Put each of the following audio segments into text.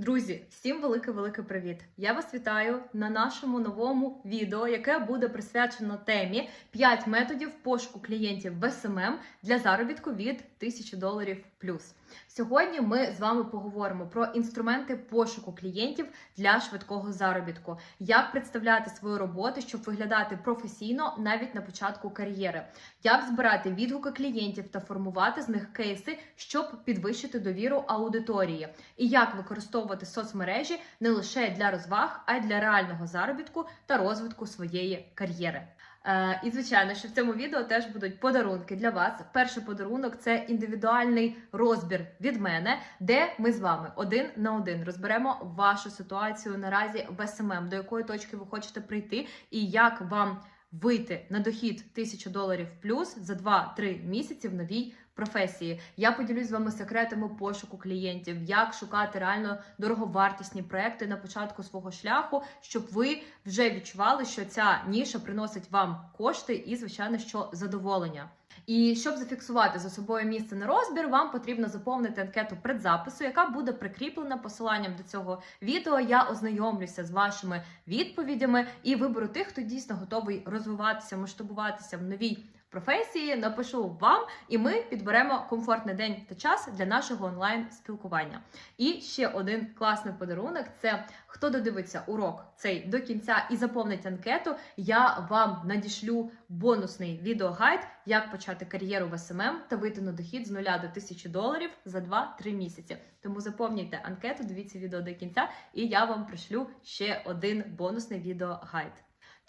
Друзі, всім велике-велике привіт! Я вас вітаю на нашому новому відео, яке буде присвячено темі 5 методів пошуку клієнтів в СММ для заробітку від 1000 доларів плюс. Сьогодні ми з вами поговоримо про інструменти пошуку клієнтів для швидкого заробітку, як представляти свою роботу, щоб виглядати професійно навіть на початку кар'єри, як збирати відгуки клієнтів та формувати з них кейси, щоб підвищити довіру аудиторії, і як використовувати соцмережі не лише для розваг, а й для реального заробітку та розвитку своєї кар'єри. Е, і звичайно, що в цьому відео теж будуть подарунки для вас. Перший подарунок це індивідуальний розбір від мене, де ми з вами один на один розберемо вашу ситуацію наразі в СММ, до якої точки ви хочете прийти, і як вам вийти на дохід 1000 доларів плюс за 2-3 місяці в новій професії. Я поділюсь з вами секретами пошуку клієнтів, як шукати реально дороговартісні проекти на початку свого шляху, щоб ви вже відчували, що ця ніша приносить вам кошти і, звичайно, що задоволення. І щоб зафіксувати за собою місце на розбір, вам потрібно заповнити анкету предзапису, яка буде прикріплена посиланням до цього відео. Я ознайомлюся з вашими відповідями і виберу тих, хто дійсно готовий розвиватися, масштабуватися в новій професії. Напишу вам, і ми підберемо комфортний день та час для нашого онлайн спілкування. І ще один класний подарунок: це хто додивиться урок цей до кінця і заповнить анкету. Я вам надішлю бонусний відеогайд, як почати кар'єру в СММ та вийти на дохід з 0 до 1000 доларів за 2-3 місяці. Тому заповнюйте анкету, дивіться відео до кінця, і я вам пришлю ще один бонусний відеогайд.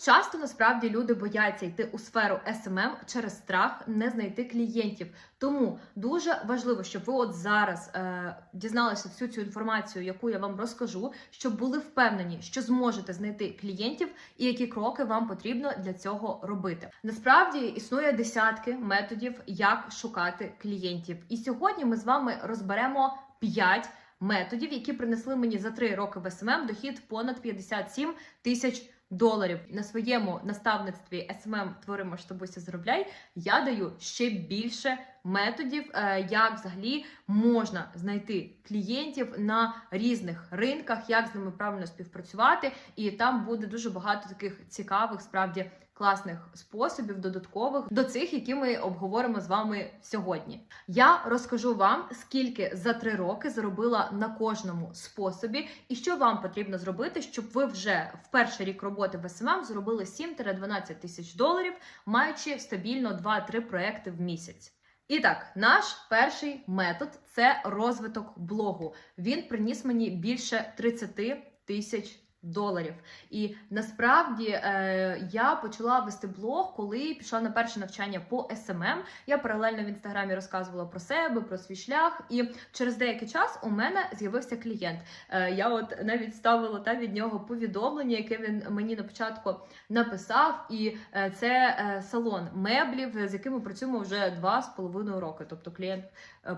Часто насправді люди бояться йти у сферу SMM через страх не знайти клієнтів. Тому дуже важливо, щоб ви от зараз е, дізналися всю цю інформацію, яку я вам розкажу, щоб були впевнені, що зможете знайти клієнтів і які кроки вам потрібно для цього робити. Насправді існує десятки методів, як шукати клієнтів. І сьогодні ми з вами розберемо 5 методів, які принесли мені за 3 роки в СММ дохід понад 57 тисяч доларів на своєму наставництві SMM твори масштабуйся, заробляй. Я даю ще більше методів, е, як взагалі можна знайти клієнтів на різних ринках, як з ними правильно співпрацювати, і там буде дуже багато таких цікавих, справді класних способів, додаткових до цих, які ми обговоримо з вами сьогодні. Я розкажу вам, скільки за три роки заробила на кожному способі, і що вам потрібно зробити, щоб ви вже в перший рік роботи в СММ зробили 7-12 тисяч доларів, маючи стабільно 2-3 проекти в місяць. І так, наш перший метод це розвиток блогу. Він приніс мені більше 30 тисяч доларів. І насправді е, я почала вести блог, коли пішла на перше навчання по SMM. Я паралельно в інстаграмі розказувала про себе, про свій шлях. І через деякий час у мене з'явився клієнт. Е, я от навіть ставила та від нього повідомлення, яке він мені на початку написав. І е, це е, салон меблів, з яким ми працюємо вже два з половиною роки. Тобто клієнт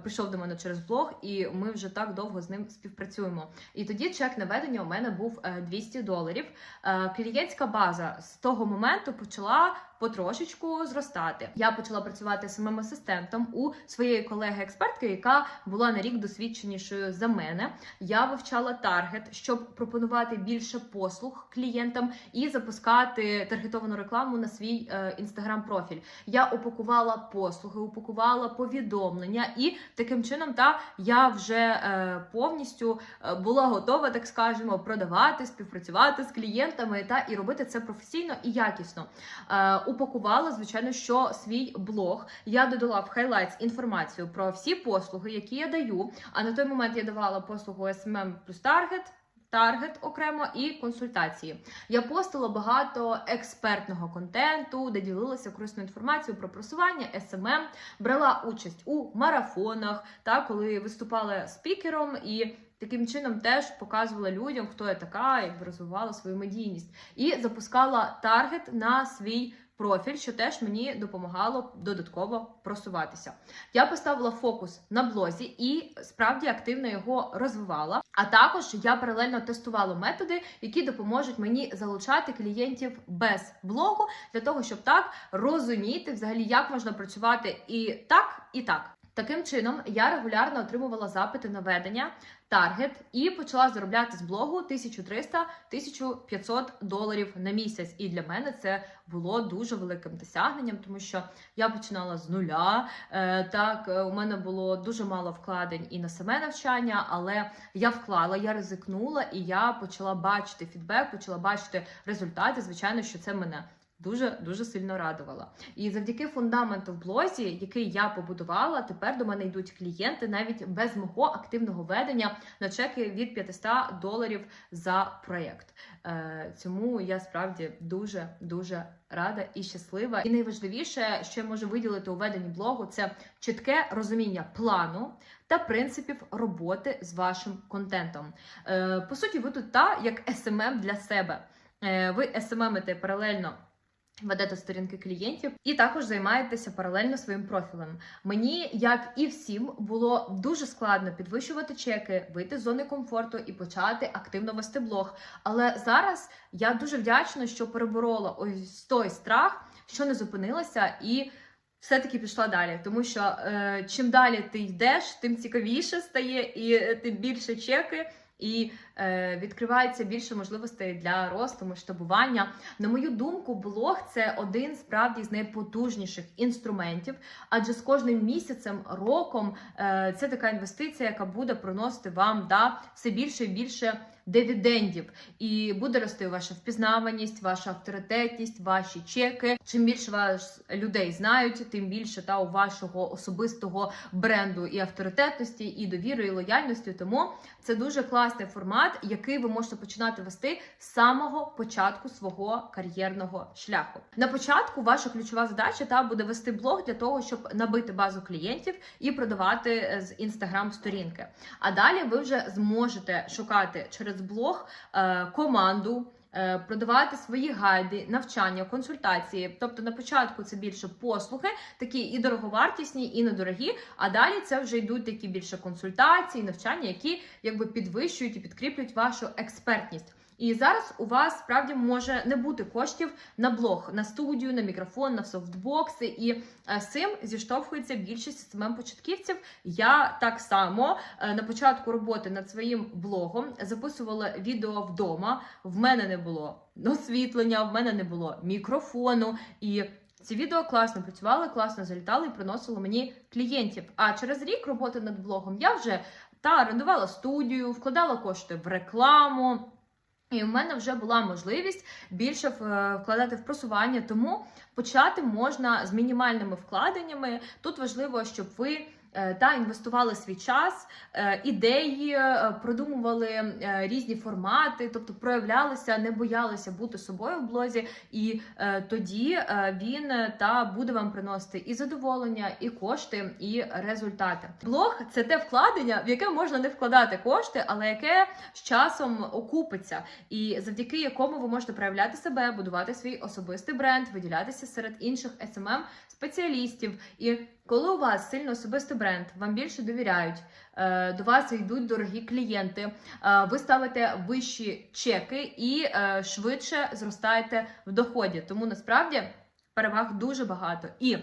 прийшов до мене через блог, і ми вже так довго з ним співпрацюємо. І тоді чек наведення у мене був е, 200 доларів. Е, Клієнтська база з того моменту почала потрошечку зростати. Я почала працювати самим асистентом у своєї колеги-експертки, яка була на рік досвідченішою за мене. Я вивчала таргет, щоб пропонувати більше послуг клієнтам і запускати таргетовану рекламу на свій інстаграм-профіль. Я упакувала послуги, упакувала повідомлення, і таким чином та я вже е, повністю е, була готова, так скажемо, продавати, співпрацювати з клієнтами та і робити це професійно і якісно. Е, упакувала, звичайно, що свій блог. Я додала в Highlights інформацію про всі послуги, які я даю. А на той момент я давала послугу SMM плюс Target, Таргет окремо і консультації. Я постила багато експертного контенту, де ділилася корисною інформацією про просування, SMM, брала участь у марафонах, та коли виступала спікером і. Таким чином теж показувала людям, хто я така, якби розвивала свою медійність, і запускала таргет на свій профіль, що теж мені допомагало додатково просуватися. Я поставила фокус на блозі і справді активно його розвивала. А також я паралельно тестувала методи, які допоможуть мені залучати клієнтів без блогу, для того, щоб так розуміти, взагалі, як можна працювати і так, і так. Таким чином, я регулярно отримувала запити на ведення, таргет і почала заробляти з блогу 1300-1500 доларів на місяць. І для мене це було дуже великим досягненням, тому що я починала з нуля. Е, Так, е, у мене було дуже мало вкладень і на саме навчання, але я вклала, я ризикнула, і я почала бачити фідбек, почала бачити результати. Звичайно, що це мене. Дуже дуже сильно радувала. І завдяки фундаменту в блозі, який я побудувала, тепер до мене йдуть клієнти навіть без мого активного ведення на чеки від 500 доларів за проєкт. Е, Цьому я справді дуже дуже рада і щаслива. І найважливіше, що я можу виділити у веденні блогу, це чітке розуміння плану та принципів роботи з вашим контентом. Е, По суті, ви тут та як SMM для себе. Е, Ви SMM-ите паралельно. Ведете сторінки клієнтів і також займаєтеся паралельно своїм профілем. Мені, як і всім, було дуже складно підвищувати чеки, вийти з зони комфорту і почати активно вести блог. Але зараз я дуже вдячна, що переборола ось той страх, що не зупинилася і. Все-таки пішла далі, тому що е, чим далі ти йдеш, тим цікавіше стає, і е, тим більше чеки, і е, відкривається більше можливостей для росту, масштабування. На мою думку, блог це один справді з найпотужніших інструментів, адже з кожним місяцем, роком е, це така інвестиція, яка буде приносити вам да, все більше і більше дивідендів, і буде рости ваша впізнаваність, ваша авторитетність, ваші чеки. Чим більше вас людей знають, тим більше та у вашого особистого бренду і авторитетності, і довіри, і лояльності. Тому це дуже класний формат, який ви можете починати вести з самого початку свого кар'єрного шляху. На початку ваша ключова задача та буде вести блог для того, щоб набити базу клієнтів і продавати е, з інстаграм-сторінки. А далі ви вже зможете шукати через блог е, команду. е, Продавати свої гайди, навчання, консультації. Тобто на початку це більше послуги, такі і дороговартісні, і недорогі. А далі це вже йдуть такі більше консультації, навчання, які якби підвищують і підкріплюють вашу експертність. І зараз у вас справді може не бути коштів на блог, на студію, на мікрофон, на софтбокси, і е, з цим зіштовхується більшість самим початківців. Я так само е, на початку роботи над своїм блогом записувала відео вдома. В мене не було освітлення, в мене не було мікрофону і. Ці відео класно працювали, класно залітали і приносили мені клієнтів. А через рік роботи над блогом я вже та орендувала студію, вкладала кошти в рекламу. І в мене вже була можливість більше вкладати в просування, тому почати можна з мінімальними вкладеннями. Тут важливо, щоб ви е, та інвестували свій час, е, ідеї, е, продумували е, різні формати, тобто проявлялися, не боялися бути собою в блозі, і е, тоді е, він е, та буде вам приносити і задоволення, і кошти, і результати. Блог це те вкладення, в яке можна не вкладати кошти, але яке з часом окупиться, і завдяки якому ви можете проявляти себе, будувати свій особистий бренд, виділятися серед інших smm спеціалістів. І коли у вас сильно особистий бренд, вам більше довіряють, е, до вас йдуть дорогі клієнти, е, ви ставите вищі чеки і е, швидше зростаєте в доході. Тому насправді переваг дуже багато. І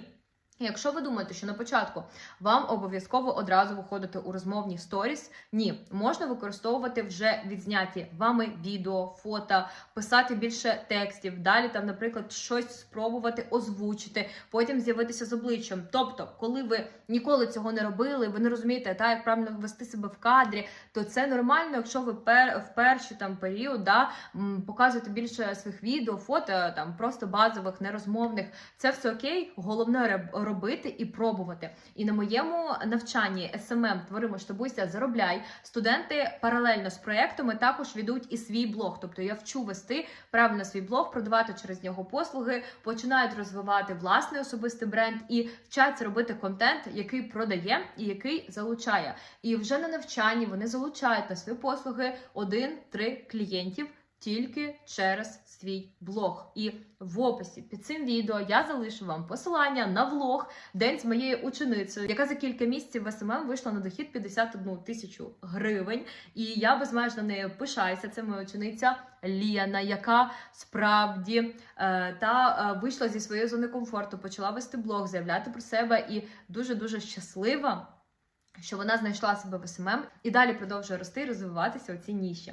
Якщо ви думаєте, що на початку вам обов'язково одразу виходити у розмовні сторіс, ні, можна використовувати вже відзняті вами відео, фото, писати більше текстів, далі там, наприклад, щось спробувати озвучити, потім з'явитися з обличчям. Тобто, коли ви ніколи цього не робили, ви не розумієте, та як правильно вести себе в кадрі, то це нормально, якщо ви пер в перший там період да, показуєте більше своїх відео, фото, там просто базових, нерозмовних. Це все окей. Головне роб- робити і пробувати. І на моєму навчанні SMM твори масштабуйся, заробляй. Студенти паралельно з проектами також ведуть і свій блог. Тобто я вчу вести правильно свій блог, продавати через нього послуги, починають розвивати власний особистий бренд і вчаться робити контент, який продає і який залучає. І вже на навчанні вони залучають на свої послуги один-три клієнтів. Тільки через свій блог. І в описі під цим відео я залишу вам посилання на влог день з моєю ученицею, яка за кілька місяців в СММ вийшла на дохід 51 тисячу гривень. І я безмежно нею пишаюся. Це моя учениця Ліана, яка справді е, та е, вийшла зі своєї зони комфорту, почала вести блог, заявляти про себе і дуже дуже щаслива. Що вона знайшла себе в СММ і далі продовжує рости і розвиватися у цій ніші.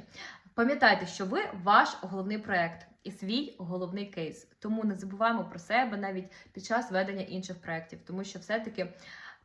Пам'ятайте, що ви ваш головний проект і свій головний кейс. Тому не забуваємо про себе навіть під час ведення інших проєктів, тому що все-таки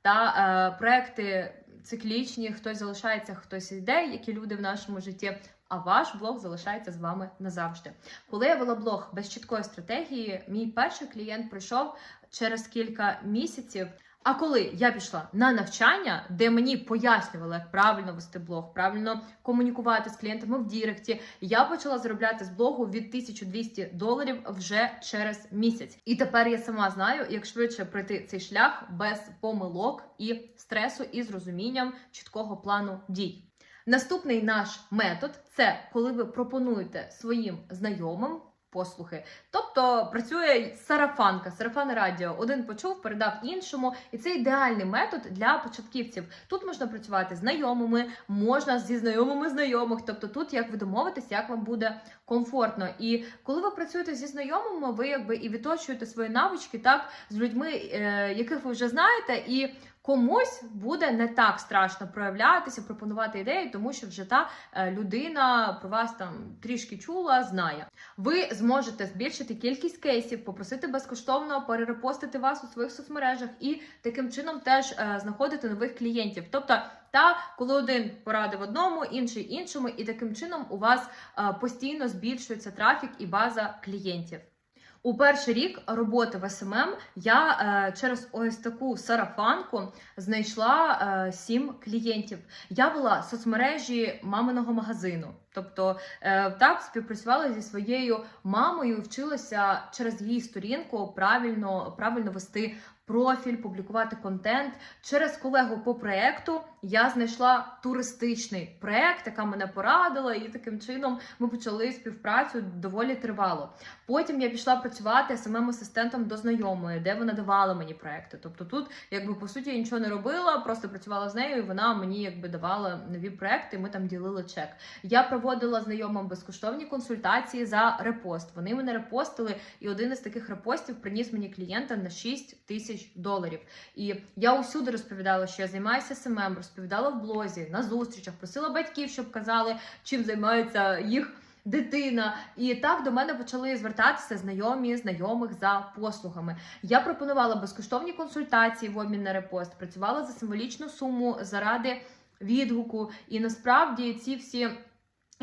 та е, проекти циклічні, хтось залишається, хтось йде, які люди в нашому житті. А ваш блог залишається з вами назавжди. Коли я вела блог без чіткої стратегії, мій перший клієнт прийшов через кілька місяців. А коли я пішла на навчання, де мені пояснювали, як правильно вести блог, правильно комунікувати з клієнтами в Діректі, я почала заробляти з блогу від 1200 доларів вже через місяць. І тепер я сама знаю, як швидше пройти цей шлях без помилок і стресу, і з розумінням чіткого плану дій. Наступний наш метод це коли ви пропонуєте своїм знайомим послухи. Тобто працює сарафанка, сарафан радіо. Один почув, передав іншому, і це ідеальний метод для початківців. Тут можна працювати знайомими, можна зі знайомими знайомих. Тобто, тут як ви домовитесь, як вам буде комфортно. І коли ви працюєте зі знайомими, ви якби і відточуєте свої навички так з людьми, е, яких ви вже знаєте, і комусь буде не так страшно проявлятися, пропонувати ідеї, тому що вже та е, людина про вас там трішки чула, знає. Ви зможете збільшити кількість кейсів, попросити безкоштовно перерепостити вас у своїх соцмережах і таким чином теж е, знаходити нових клієнтів. Тобто, та коли один порадив одному, інший іншому, і таким чином у вас е, постійно збільшується трафік і база клієнтів. У перший рік роботи в СММ я е, через ось таку сарафанку знайшла е, сім клієнтів. Я вела соцмережі маминого магазину. Тобто е, так співпрацювала зі своєю мамою, вчилася через її сторінку правильно, правильно вести профіль, публікувати контент. Через колегу по проекту я знайшла туристичний проект, яка мене порадила, і таким чином ми почали співпрацю доволі тривало. Потім я пішла працювати самим асистентом до знайомої, де вона давала мені проекти. Тобто тут, якби по суті, я нічого не робила, просто працювала з нею, і вона мені якби давала нові проекти. і Ми там ділили чек. Я проводила знайомим безкоштовні консультації за репост. Вони мене репостили, і один із таких репостів приніс мені клієнта на 6 тисяч доларів. І я усюди розповідала, що я займаюся СММ, розповідала в блозі, на зустрічах, просила батьків, щоб казали, чим займається їх. Дитина, і так до мене почали звертатися знайомі знайомих за послугами. Я пропонувала безкоштовні консультації в обмін на репост, працювала за символічну суму заради відгуку. І насправді ці всі.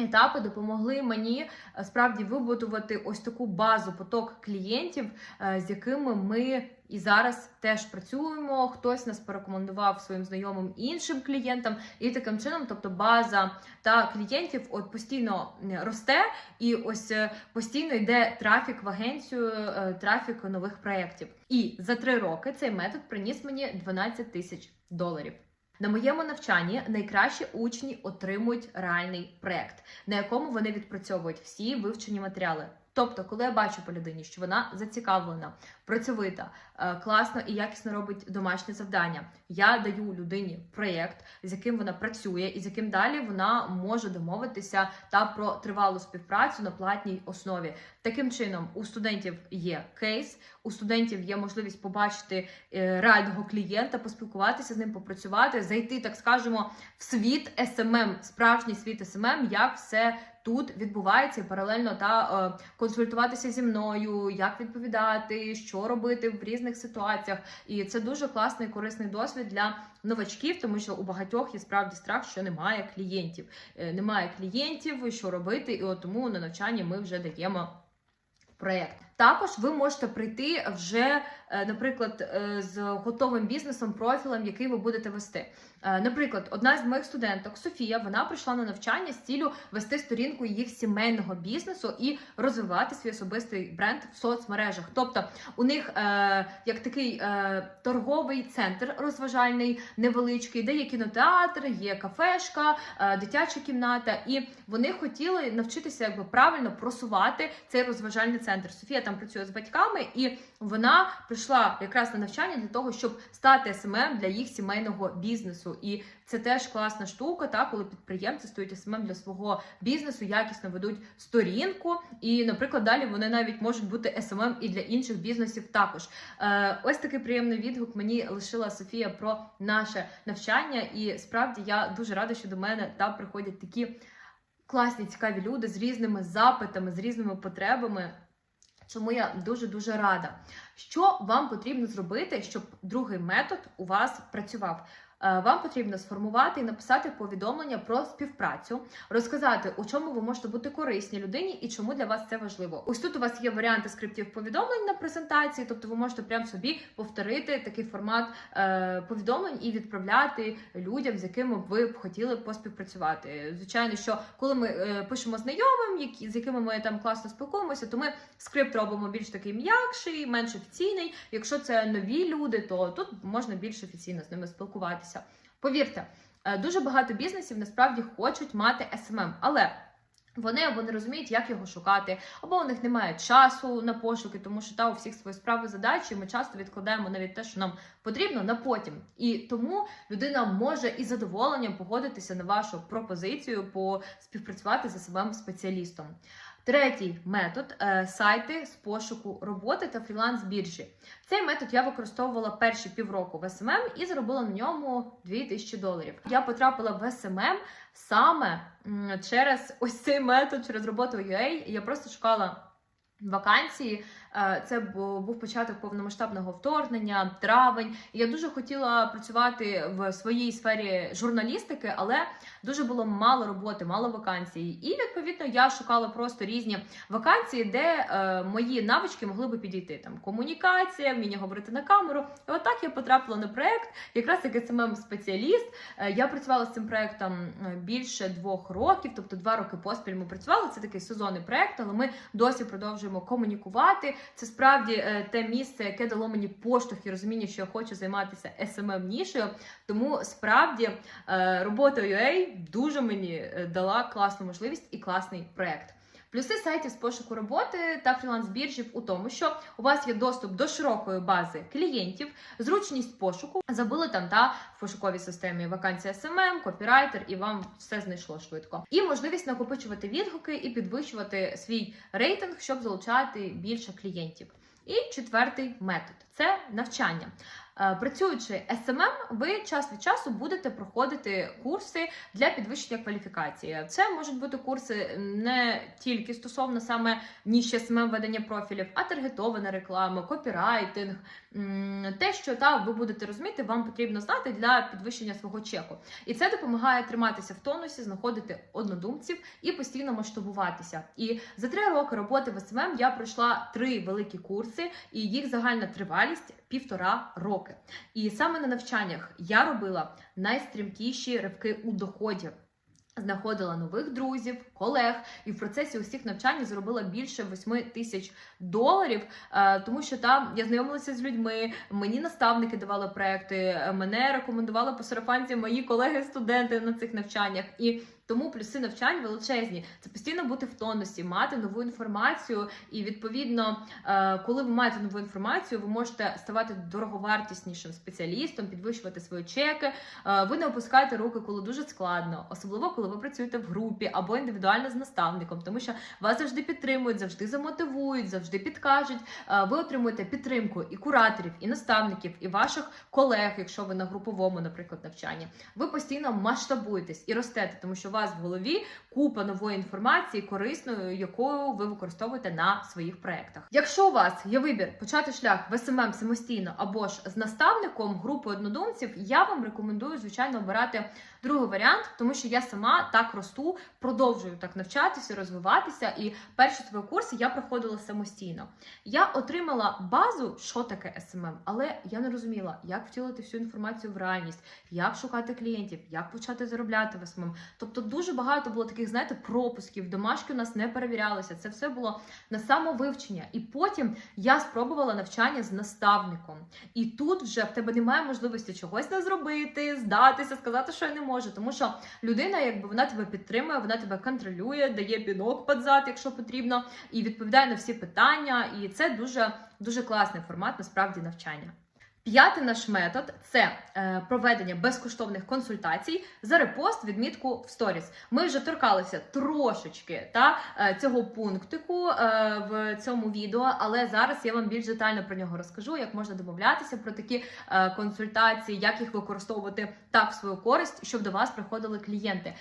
Етапи допомогли мені е, справді вибудувати ось таку базу поток клієнтів, е, з якими ми і зараз теж працюємо. Хтось нас порекомендував своїм знайомим іншим клієнтам, і таким чином, тобто база та клієнтів от постійно росте, і ось е, постійно йде трафік в агенцію, трафік нових проєктів. І за три роки цей метод приніс мені 12 тисяч доларів. На моєму навчанні найкращі учні отримують реальний проект, на якому вони відпрацьовують всі вивчені матеріали. Тобто, коли я бачу по людині, що вона зацікавлена, працьовита, е, класно і якісно робить домашнє завдання, я даю людині проєкт, з яким вона працює, і з яким далі вона може домовитися та про тривалу співпрацю на платній основі. Таким чином, у студентів є кейс, у студентів є можливість побачити е, реального клієнта, поспілкуватися з ним, попрацювати, зайти, так скажемо, в світ СММ, справжній світ СММ, як все тут відбувається паралельно та е, консультуватися зі мною, як відповідати, що робити в різних ситуаціях. І це дуже класний корисний досвід для новачків, тому що у багатьох є справді страх, що немає клієнтів. Е, немає клієнтів, що робити, і от тому на навчанні ми вже даємо проєкт. Також ви можете прийти вже, е, наприклад, е, з готовим бізнесом, профілем, який ви будете вести. Е, Наприклад, одна з моїх студенток Софія, вона прийшла на навчання з цілю вести сторінку їх сімейного бізнесу і розвивати свій особистий бренд в соцмережах. Тобто у них як такий торговий центр розважальний, невеличкий, де є кінотеатр, є кафешка, дитяча кімната, і вони хотіли навчитися якби правильно просувати цей розважальний центр. Софія там працює з батьками, і вона прийшла якраз на навчання для того, щоб стати СММ для їх сімейного бізнесу. І це теж класна штука, та коли підприємці стають СММ для свого бізнесу, якісно ведуть сторінку. І, наприклад, далі вони навіть можуть бути СММ і для інших бізнесів також. Е, ось такий приємний відгук мені лишила Софія про наше навчання, і справді я дуже рада, що до мене там приходять такі класні, цікаві люди з різними запитами, з різними потребами. Чому я дуже дуже рада. Що вам потрібно зробити, щоб другий метод у вас працював? Е, Вам потрібно сформувати і написати повідомлення про співпрацю, розказати, у чому ви можете бути корисні людині і чому для вас це важливо. Ось тут у вас є варіанти скриптів повідомлень на презентації, тобто ви можете прямо собі повторити такий формат е, повідомлень і відправляти людям, з якими ви б хотіли поспівпрацювати. Звичайно, що коли ми е, пишемо знайомим, які з якими ми там класно спілкуємося, то ми скрипт робимо більш такий м'якший, менш офіційний. Якщо це нові люди, то тут можна більш офіційно з ними спілкуватися. Повірте, е, дуже багато бізнесів насправді хочуть мати SMM, але вони або не розуміють, як його шукати, або у них немає часу на пошуки, тому що та у всіх свої справи задачі. Ми часто відкладаємо навіть те, що нам потрібно на потім. І тому людина може із задоволенням погодитися на вашу пропозицію по співпрацювати з SMM спеціалістом. Третій метод е, сайти з пошуку роботи та фріланс біржі. Цей метод я використовувала перші півроку в СММ і заробила на ньому 2000 доларів. Я потрапила в СММ саме через ось цей метод, через роботу UA. Я просто шукала. Вакансії це був початок повномасштабного вторгнення, травень. Я дуже хотіла працювати в своїй сфері журналістики, але дуже було мало роботи, мало вакансій. І відповідно я шукала просто різні вакансії, де е, мої навички могли би підійти. Там комунікація, вміння говорити на камеру. І отак я потрапила на проект, якраз як смм спеціаліст. Е, я працювала з цим проектом е, більше двох років, тобто два роки поспіль ми працювали. Це такий сезонний проект, але ми досі продовжуємо комунікувати. Це справді е, те місце, яке дало мені поштовх і розуміння, що я хочу займатися smm нішею. Тому справді е, робота UA дуже мені е, дала класну можливість і класний проект. Плюси сайтів з пошуку роботи та фріланс-біржів у тому, що у вас є доступ до широкої бази клієнтів, зручність пошуку, забули там та в пошуковій системі вакансія SMM, копірайтер, і вам все знайшло швидко. І можливість накопичувати відгуки і підвищувати свій рейтинг, щоб залучати більше клієнтів. І четвертий метод це навчання. Е, Працюючи SMM, ви час від часу будете проходити курси для підвищення кваліфікації. Це можуть бути курси не тільки стосовно саме ніші SMM ведення профілів, а таргетована реклама, копірайтинг, те, що та ви будете розуміти, вам потрібно знати для підвищення свого чеку. І це допомагає триматися в тонусі, знаходити однодумців і постійно масштабуватися. І за три роки роботи в SMM я пройшла три великі курси, і їх загальна тривалість півтора роки. І саме на навчаннях я робила найстрімкіші ривки у доході. Знаходила нових друзів, колег, і в процесі усіх навчань заробила більше 8 тисяч доларів, е, тому що там я знайомилася з людьми, мені наставники давали проекти, е, мене рекомендували по сарафанці мої колеги-студенти на цих навчаннях. І тому плюси навчань величезні. Це постійно бути в тонусі, мати нову інформацію. І відповідно, е, коли ви маєте нову інформацію, ви можете ставати дороговартіснішим спеціалістом, підвищувати свої чеки. Е, Ви не опускаєте руки, коли дуже складно, особливо коли ви працюєте в групі або індивідуально з наставником, тому що вас завжди підтримують, завжди замотивують, завжди підкажуть. Е, Ви отримуєте підтримку і кураторів, і наставників, і ваших колег, якщо ви на груповому, наприклад, навчанні. Ви постійно масштабуєтесь і ростете, тому що вас вас в голові купа нової інформації, корисної, якою ви використовуєте на своїх проєктах. Якщо у вас є вибір почати шлях в СММ самостійно або ж з наставником групи однодумців, я вам рекомендую, звичайно, обирати другий варіант, тому що я сама так росту, продовжую так навчатися, розвиватися. І перші свої курси я проходила самостійно. Я отримала базу, що таке СММ, але я не розуміла, як втілити всю інформацію в реальність, як шукати клієнтів, як почати заробляти в СММ. Тобто дуже багато було таких, знаєте, пропусків, домашки у нас не перевірялися. Це все було на самовивчення. І потім я спробувала навчання з наставником. І тут вже в тебе немає можливості чогось не зробити, здатися, сказати, що я не можу. Тому що людина, якби вона тебе підтримує, вона тебе контролює, дає бінок під зад, якщо потрібно, і відповідає на всі питання. І це дуже дуже класний формат насправді навчання. П'ятий наш метод це е, проведення безкоштовних консультацій за репост, відмітку в сторіс. Ми вже торкалися трошечки та е, цього пунктику е, в цьому відео, але зараз я вам більш детально про нього розкажу, як можна домовлятися про такі консультації, як їх використовувати так в свою користь, щоб до вас приходили клієнти.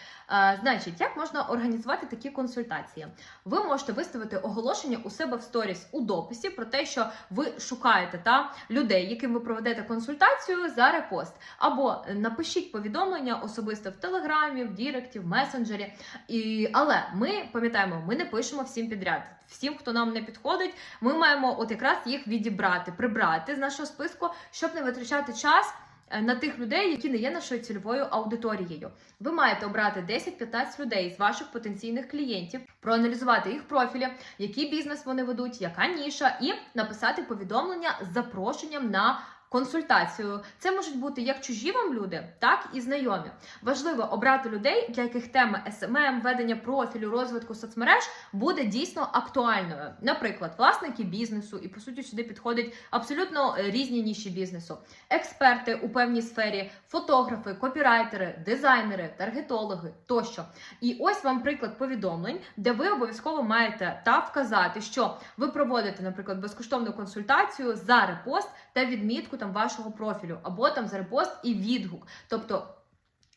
Значить, як можна організувати такі консультації? Ви можете виставити оголошення у себе в сторіс у дописі про те, що ви шукаєте та людей, яким ви проведете консультацію за репост. Або напишіть повідомлення особисто в Телеграмі, в Діректі, в месенджері. І, Але ми пам'ятаємо, ми не пишемо всім підряд. Всім, хто нам не підходить, ми маємо от якраз їх відібрати, прибрати з нашого списку, щоб не витрачати час. е, На тих людей, які не є нашою цільовою аудиторією, ви маєте обрати 10-15 людей з ваших потенційних клієнтів, проаналізувати їх профілі, який бізнес вони ведуть, яка ніша, і написати повідомлення з запрошенням на консультацію. Це можуть бути як чужі вам люди, так і знайомі. Важливо обрати людей, для яких тема SMM, ведення профілю, розвитку соцмереж буде дійсно актуальною. Наприклад, власники бізнесу, і по суті сюди підходять абсолютно е, різні ніші бізнесу, експерти у певній сфері, фотографи, копірайтери, дизайнери, таргетологи тощо. І ось вам приклад повідомлень, де ви обов'язково маєте та вказати, що ви проводите, наприклад, безкоштовну консультацію за репост та відмітку там вашого профілю, або там за репост і відгук. Тобто.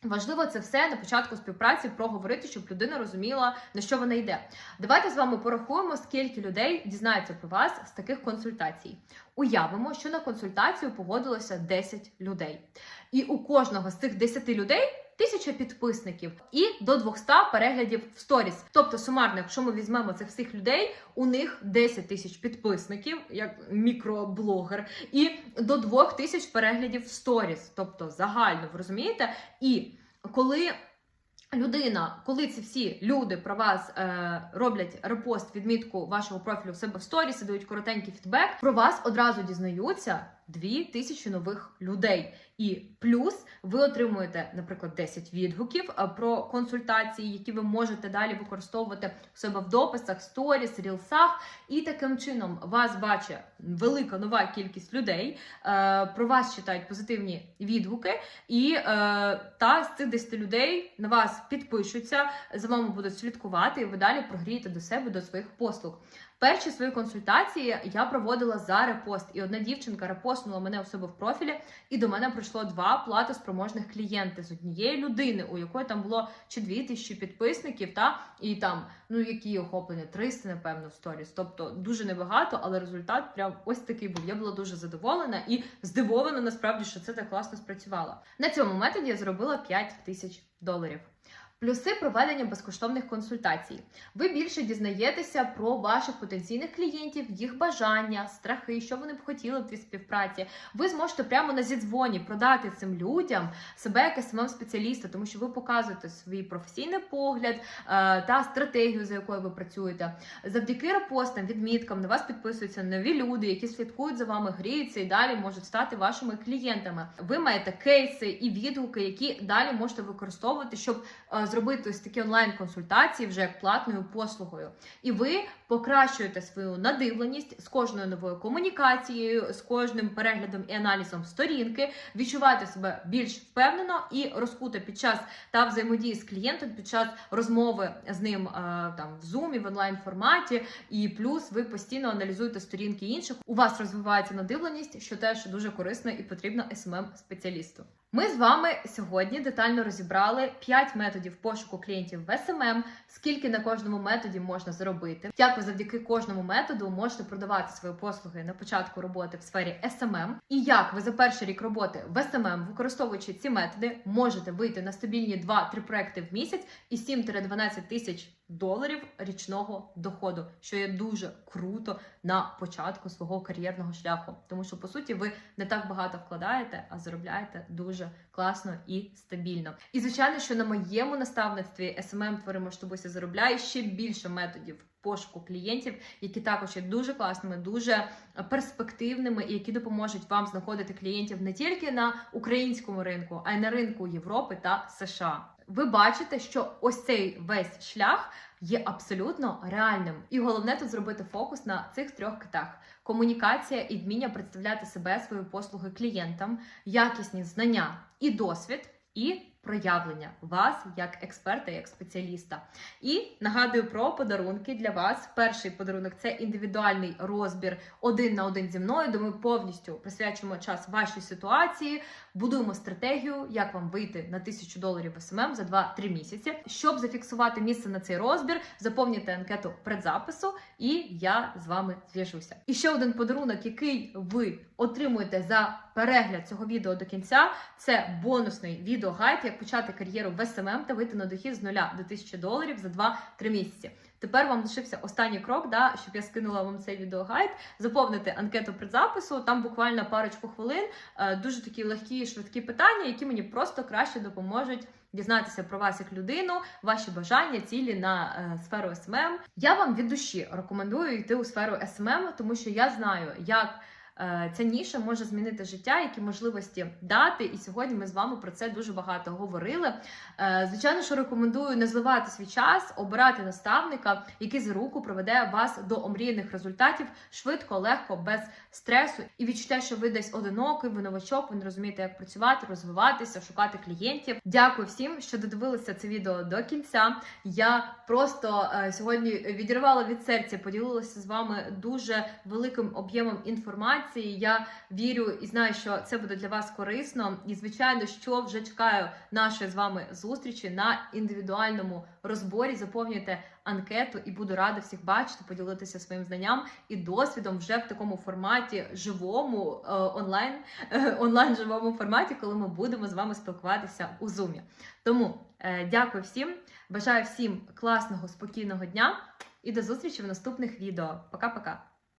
Важливо це все на початку співпраці проговорити, щоб людина розуміла, на що вона йде. Давайте з вами порахуємо, скільки людей дізнається про вас з таких консультацій. Уявимо, що на консультацію погодилося 10 людей. І у кожного з цих 10 людей тисяча підписників і до 200 переглядів в сторіс. Тобто, сумарно, якщо ми візьмемо цих всіх людей, у них 10 тисяч підписників, як мікроблогер, і до 2 тисяч переглядів в сторіс. Тобто загально, ви розумієте? І коли людина, коли ці всі люди про вас е, роблять репост, відмітку вашого профілю в себе в сторіс, дають коротенький фідбек, про вас одразу дізнаються дві тисячі нових людей. І плюс ви отримуєте, наприклад, 10 відгуків е, про консультації, які ви можете далі використовувати у себе в дописах, сторіс, рілсах. І таким чином вас бачить велика нова кількість людей. е, Про вас читають позитивні відгуки, і е, та з цих 10 людей на вас підпишуться, за вами будуть слідкувати, і ви далі прогрієте до себе до своїх послуг. Перші свої консультації я проводила за репост, і одна дівчинка репостнула мене у себе в профілі, і до мене прийшло два платоспроможних клієнти з однієї людини, у якої там було чи дві тисячі підписників, та і там ну які охоплення 300, напевно, в сторіс. Тобто дуже небагато, але результат прям ось такий був. Я була дуже задоволена і здивована насправді, що це так класно спрацювало. На цьому методі я зробила 5 тисяч доларів. Плюси проведення безкоштовних консультацій. Ви більше дізнаєтеся про ваших потенційних клієнтів, їх бажання, страхи, що вони б хотіли в цій співпраці. Ви зможете прямо на зідзвоні продати цим людям себе як смм спеціаліста, тому що ви показуєте свій професійний погляд е, та стратегію, за якою ви працюєте. Завдяки репостам, відміткам на вас підписуються нові люди, які слідкують за вами, гріються і далі можуть стати вашими клієнтами. Ви маєте кейси і відгуки, які далі можете використовувати, щоб е, зробити ось такі онлайн-консультації вже як платною послугою. І ви покращуєте свою надивленість з кожною новою комунікацією, з кожним переглядом і аналізом сторінки, відчуваєте себе більш впевнено і розкуто під час та взаємодії з клієнтом, під час розмови з ним е, там в Zoom, в онлайн форматі. І плюс ви постійно аналізуєте сторінки інших. У вас розвивається надивленість, що теж дуже корисно і потрібно smm спеціалісту Ми з вами сьогодні детально розібрали 5 методів методів пошуку клієнтів в SMM, скільки на кожному методі можна заробити, як ви завдяки кожному методу можете продавати свої послуги на початку роботи в сфері SMM, і як ви за перший рік роботи в SMM, використовуючи ці методи, можете вийти на стабільні 2-3 проекти в місяць і 7-12 тисяч доларів річного доходу, що є дуже круто на початку свого кар'єрного шляху, тому що по суті ви не так багато вкладаєте, а заробляєте дуже класно і стабільно. І звичайно, що на моєму наставництві SMM творимо масштабуйся заробляє ще більше методів. Пошуку клієнтів, які також є дуже класними, дуже перспективними, і які допоможуть вам знаходити клієнтів не тільки на українському ринку, а й на ринку Європи та США. Ви бачите, що ось цей весь шлях є абсолютно реальним, і головне тут зробити фокус на цих трьох китах: комунікація і вміння представляти себе, свої послуги клієнтам, якісні знання і досвід, і проявлення вас як експерта, як спеціаліста. І нагадую про подарунки для вас. Перший подарунок це індивідуальний розбір один на один зі мною, де ми повністю присвячуємо час вашій ситуації, будуємо стратегію, як вам вийти на 1000 доларів СММ за 2-3 місяці. Щоб зафіксувати місце на цей розбір, заповнюйте анкету предзапису, і я з вами зв'яжуся. І ще один подарунок, який ви отримуєте за перегляд цього відео до кінця, це бонусний відеогайд, як почати кар'єру в СММ та вийти на дохід з 0 до 1000 доларів за 2-3 місяці. Тепер вам лишився останній крок, да, щоб я скинула вам цей відеогайд, заповнити анкету предзапису. Там буквально парочку хвилин, е, дуже такі легкі і швидкі питання, які мені просто краще допоможуть. Дізнатися про вас як людину, ваші бажання, цілі на е, сферу СММ. Я вам від душі рекомендую йти у сферу СММ, тому що я знаю, як ця ніша може змінити життя, які можливості дати. І сьогодні ми з вами про це дуже багато говорили. Е, звичайно, що рекомендую не зливати свій час, обирати наставника, який за руку проведе вас до омріяних результатів швидко, легко, без стресу і відчуття, що ви десь одинокий, ви новачок, ви не розумієте, як працювати, розвиватися, шукати клієнтів. Дякую всім, що додивилися це відео до кінця. Я просто е, сьогодні відірвала від серця, поділилася з вами дуже великим об'ємом інформації. Я вірю і знаю, що це буде для вас корисно. І звичайно, що вже чекаю нашої з вами зустрічі на індивідуальному розборі. Заповнюйте анкету і буду рада всіх бачити, поділитися своїм знанням і досвідом вже в такому форматі живому е, онлайн е, онлайн живому форматі, коли ми будемо з вами спілкуватися у зумі. Тому е, дякую всім, бажаю всім класного, спокійного дня і до зустрічі в наступних відео. Пока-пока.